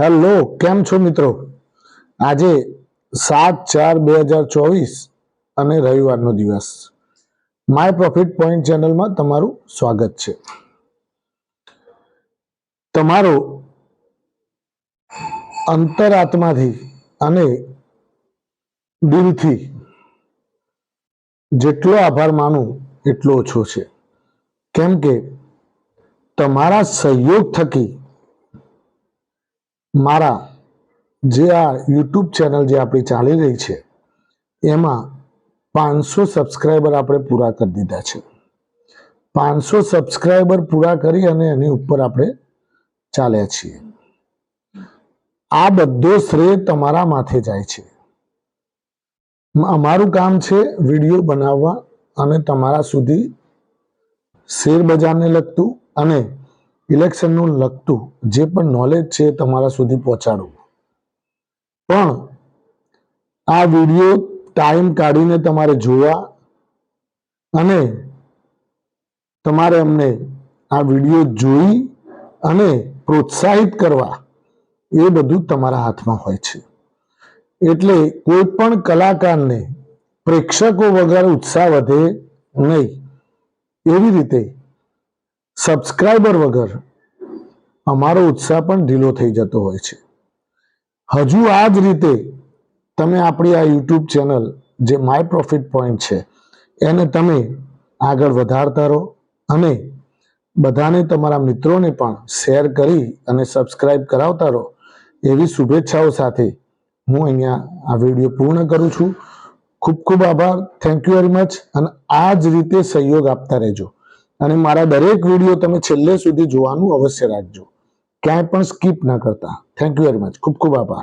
Hello, કેમ છો મિત્રો? આજે સાત ચાર બે હજાર ચોવીસ અને રવિવારનો દિવસ. માય પ્રોફિટ પોઈન્ટ ચેનલમાં તમારું સ્વાગત છે. તમારો અંતરાત્માથી અને દિલથી જેટલો આભાર માનું, એટલો ઓછો છે. કેમ કે તમારા સહયોગ થકી મારા જે આ યુટ્યુબ ચેનલ જે આપણી ચાલી રહી છે, એમાં પાંચસો સબસ્ક્રાઈબર આપણે પૂરા કરી દીધા છે. પાંચસો સબસ્ક્રાઈબર પૂરા કરી અને એની ઉપર આપણે ચાલ્યા છીએ. આ બધો શ્રેય તમારા માથે જાય છે. અમારું કામ છે વીડિયો બનાવવા અને તમારા સુધી શેર બજારને લગતું અને ઇલેક્શનનું લગતું જે પણ નોલેજ છે તમારા સુધી પહોંચાડવું. પણ આ વીડિયો ટાઈમ કાઢીને તમારે જોવા અને તમારે અમને આ વીડિયો જોઈ અને પ્રોત્સાહિત કરવા એ બધું તમારા હાથમાં હોય છે. એટલે કોઈ પણ કલાકારને પ્રેક્ષકો વગર ઉત્સાહ વધે નહીં. એવી રીતે સબસ્ક્રાઈબર વગર અમારો ઉત્સાહ પણ ઢીલો થઈ જતો હોય છે. હજુ આ જ રીતે તમે આપણી આ યુટ્યુબ ચેનલ જે માય પ્રોફિટ પોઈન્ટ છે, એને તમે આગળ વધારતા રહો અને બધાને તમારા મિત્રોને પણ શેર કરી અને સબસ્ક્રાઈબ કરાવતા રહો. એવી શુભેચ્છાઓ સાથે હું અહીંયા આ વીડિયો પૂર્ણ કરું છું. ખૂબ ખૂબ આભાર. થેન્ક યુ વેરી મચ અને આ જ રીતે સહયોગ આપતા રહેજો. અને મારા દરેક વીડિયો તમે છેલ્લે સુધી જોવાનું અવશ્ય રાખજો. ક્યાંય પણ સ્કીપ ના કરતા. થેન્ક યુ વેરી મચ ખૂબ ખૂબ આભાર.